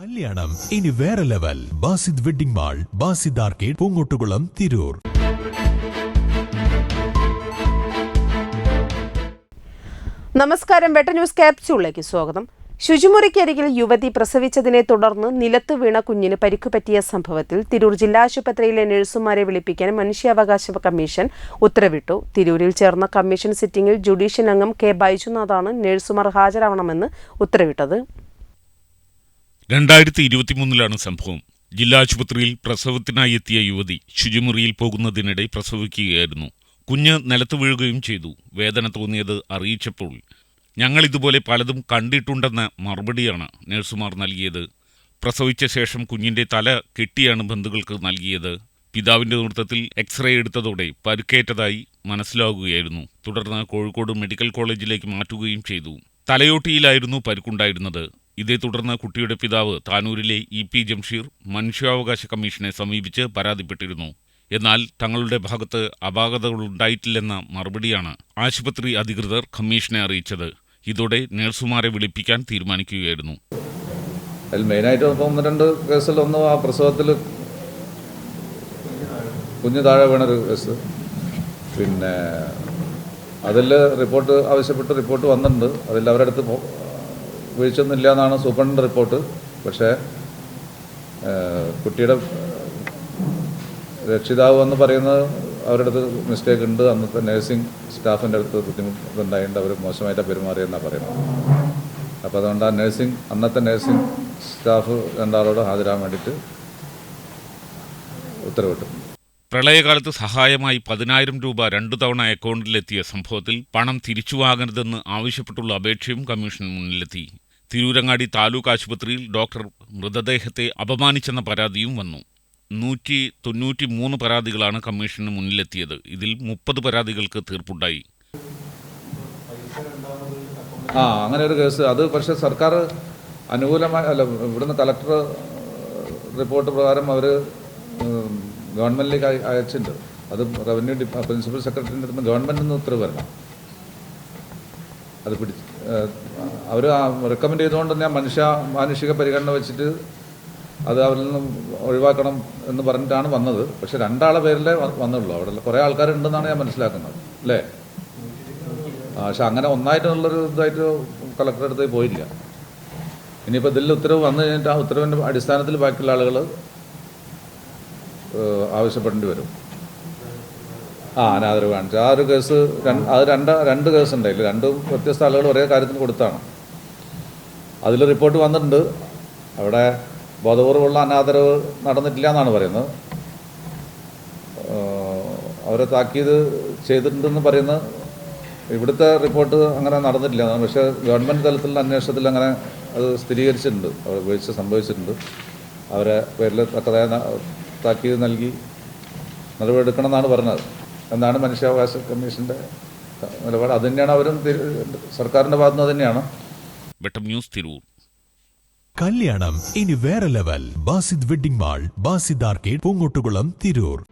കല്യാണം. ഇനി വേറെ level. Basid wedding mall Basid arcade Poongottukulam Tirur. നമസ്കാരം. വെട്ട ന്യൂസ് ക്യാപ്സ്യൂളിലേക്ക് സ്വാഗതം. ശുചിമുറിക്കരികിൽ യുവതി പ്രസവിച്ചതിനെ തുടർന്ന് നിലത്ത് വീണ കുഞ്ഞിന് പരിക്ക് പറ്റിയ സംഭവത്തിൽ തിരൂർ ജില്ലാ ആശുപത്രിയിലെ നഴ്സുമാരെ വിളിപ്പിക്കാൻ മനുഷ്യാവകാശ കമ്മീഷൻ ഉത്തരവിട്ടു. തിരൂരിൽ ചേർന്ന കമ്മീഷൻ സിറ്റിംഗിൽ ജുഡീഷ്യൽ അംഗം കെ ബൈജുനാഥാണ് നഴ്സുമാർ ഹാജരാവണമെന്ന് ഉത്തരവിട്ടത്. രണ്ടായിരത്തി ഇരുപത്തിമൂന്നിലാണ് സംഭവം. ജില്ലാ ആശുപത്രിയിൽ പ്രസവത്തിനായി എത്തിയ യുവതി ശുചിമുറിയിൽ പോകുന്നതിനിടെ പ്രസവിക്കുകയായിരുന്നു. കുഞ്ഞ് നിലത്ത് വീഴുകയും ചെയ്തു. വേദന തോന്നിയത് അറിയിച്ചപ്പോൾ ഞങ്ങൾ ഇതുപോലെ പലതും കണ്ടിട്ടുണ്ടെന്ന മറുപടിയാണ് നഴ്സുമാർ നൽകിയത്. പ്രസവിച്ച ശേഷം കുഞ്ഞിന്റെ തല കെട്ടിയാണ് ബന്ധുക്കൾക്ക് നൽകിയത്. പിതാവിന്റെ നേതൃത്വത്തിൽ എക്സ്റേ എടുത്തതോടെ പരുക്കേറ്റതായി മനസ്സിലാകുകയായിരുന്നു. തുടർന്ന് കോഴിക്കോട് മെഡിക്കൽ കോളേജിലേക്ക് മാറ്റുകയും ചെയ്തു. തലയോട്ടിയിലായിരുന്നു പരുക്കുണ്ടായിരുന്നത്. ഇതേ തുടർന്ന് കുട്ടിയുടെ പിതാവ് താനൂരിലെ ഇ പി ജംഷീർ മനുഷ്യാവകാശ കമ്മീഷനെ സമീപിച്ച് പരാതിപ്പെട്ടിരുന്നു. എന്നാൽ തങ്ങളുടെ ഭാഗത്ത് അപാകതകളുണ്ടായിട്ടില്ലെന്ന മറുപടിയാണ് ആശുപത്രി അധികൃതർ കമ്മീഷനെ അറിയിച്ചത്. ഇതോടെ നഴ്സുമാരെ വിളിപ്പിക്കാൻ തീരുമാനിക്കുകയായിരുന്നു. അതിൽ മെയിനായിട്ട് ഒന്ന് രണ്ട് കേസിൽ ഒന്ന് ആ പ്രസവത്തിൽ കുഞ്ഞു താഴെ വീണൊരു കേസ്. പിന്നെ അതിൽ റിപ്പോർട്ട് ആവശ്യപ്പെട്ട് റിപ്പോർട്ട് വന്നിട്ടുണ്ട്. അതിൽ അവരുടെ അടുത്ത് പോ- വീഴ്ചയൊന്നുമില്ല എന്നാണ് സൂപ്രണ്ടിന്റെ റിപ്പോർട്ട്. പക്ഷേ കുട്ടിയുടെ രക്ഷിതാവ് എന്ന് പറയുന്നത് അവരുടെ അടുത്ത് മിസ്റ്റേക്ക് ഉണ്ട്. അന്നത്തെ നഴ്സിംഗ് സ്റ്റാഫിന്റെ അടുത്ത് ബുദ്ധിമുട്ടുണ്ടായിട്ടുണ്ട്. അവർ മോശമായിട്ടാണ് പെരുമാറിയെന്നാണ് പറയുന്നത്. അപ്പോൾ അതുകൊണ്ട് ആ നഴ്സിംഗ് അന്നത്തെ നഴ്സിംഗ് സ്റ്റാഫ് രണ്ടാളോട് ഹാജരാകാൻ വേണ്ടിയിട്ട് ഉത്തരവിട്ടു. പ്രളയകാലത്ത് സഹായമായി പതിനായിരം രൂപ രണ്ടു തവണ അക്കൗണ്ടിലെത്തിയ സംഭവത്തിൽ പണം തിരിച്ചു വാങ്ങരുതെന്ന് ആവശ്യപ്പെട്ടുള്ള അപേക്ഷയും കമ്മീഷൻ മുന്നിലെത്തി. തിരൂരങ്ങാടി താലൂക്ക് ആശുപത്രിയിൽ ഡോക്ടർ മൃതദേഹത്തെ അപമാനിച്ചെന്ന പരാതിയും വന്നു. നൂറ്റി തൊണ്ണൂറ്റി മൂന്ന് പരാതികളാണ് കമ്മീഷന് മുന്നിലെത്തിയത്. ഇതിൽ മുപ്പത് പരാതികൾക്ക് തീർപ്പുണ്ടായി. ആ അങ്ങനെ ഒരു കേസ്. അത് പക്ഷേ സർക്കാർ അനുകൂലമായ അല്ല ഇവിടുന്ന് കളക്ടർ റിപ്പോർട്ട് പ്രകാരം അവർ ഗവൺമെന്റിലേക്ക് അയച്ചിട്ടുണ്ട്. അത് റവന്യൂ ഡിപ്പാ പ്രിൻസിപ്പൽ സെക്രട്ടറിന്റെ അടുത്ത് ഗവൺമെന്റിൽ നിന്ന് ഉത്തരവ് വരണം. അത് പിടിച്ച്. അവർ റെക്കമെൻഡ് ചെയ്തുകൊണ്ട് ഞാൻ മനുഷ്യ മാനുഷിക പരിഗണന വെച്ചിട്ട് അത് അവരിൽ നിന്ന് ഒഴിവാക്കണം എന്ന് പറഞ്ഞിട്ടാണ് വന്നത്. പക്ഷെ രണ്ടാളെ പേരിലേ വന്നുള്ളൂ. അവിടെ കുറേ ആൾക്കാരുണ്ടെന്നാണ് ഞാൻ മനസ്സിലാക്കുന്നത്. അല്ലേ? പക്ഷെ അങ്ങനെ ഒന്നായിട്ടുള്ളൊരു ഇതായിട്ട് കളക്ടറുടെ അടുത്ത് പോയില്ല. ഇനിയിപ്പോൾ ഇതിൽ ഉത്തരവ് വന്നു കഴിഞ്ഞിട്ട് ആ ഉത്തരവിന്റെ അടിസ്ഥാനത്തിൽ ബാക്കിയുള്ള ആളുകൾ ആവശ്യപ്പെടേണ്ടി വരും. ആ അനാദരവ് കാണിച്ചു. ആ ഒരു കേസ് അത് രണ്ട് രണ്ട് കേസ് ഉണ്ടായില്ല രണ്ടും വ്യത്യസ്ത ആളുകൾ ഒരേ കാര്യത്തിന് കൊടുത്താണ്. അതിൽ റിപ്പോർട്ട് വന്നിട്ടുണ്ട്. അവിടെ ബോധപൂർവമുള്ള അനാദരവ് നടന്നിട്ടില്ല എന്നാണ് പറയുന്നത് അവരെ താക്കീത് ചെയ്തിട്ടുണ്ടെന്ന് പറയുന്ന ഇവിടുത്തെ റിപ്പോർട്ട് അങ്ങനെ നടന്നിട്ടില്ല. പക്ഷേ ഗവൺമെന്റ് തലത്തിലുള്ള അന്വേഷണത്തിൽ അങ്ങനെ അത് സ്ഥിരീകരിച്ചിട്ടുണ്ട്. അവർ വീഴ്ച സംഭവിച്ചിട്ടുണ്ട്. അവരെ പേരിൽ തക്കതായ താക്കീത് നൽകി നടപടി എടുക്കണമെന്നാണ് പറഞ്ഞത്. എന്നാണ് മനുഷ്യാവകാശ കമ്മീഷന്റെ നിലപാട്. അത് തന്നെയാണ് അവരും സർക്കാരിന്റെ സർക്കാരിന്റെ ഭാഗത്തുനിന്ന് തന്നെയാണ്. വെട്ടം ന്യൂസ് തിരൂർ. കല്യാണം ഇനി വേറെ level. Basid wedding mall Basid arcade Poongottukulam Tirur.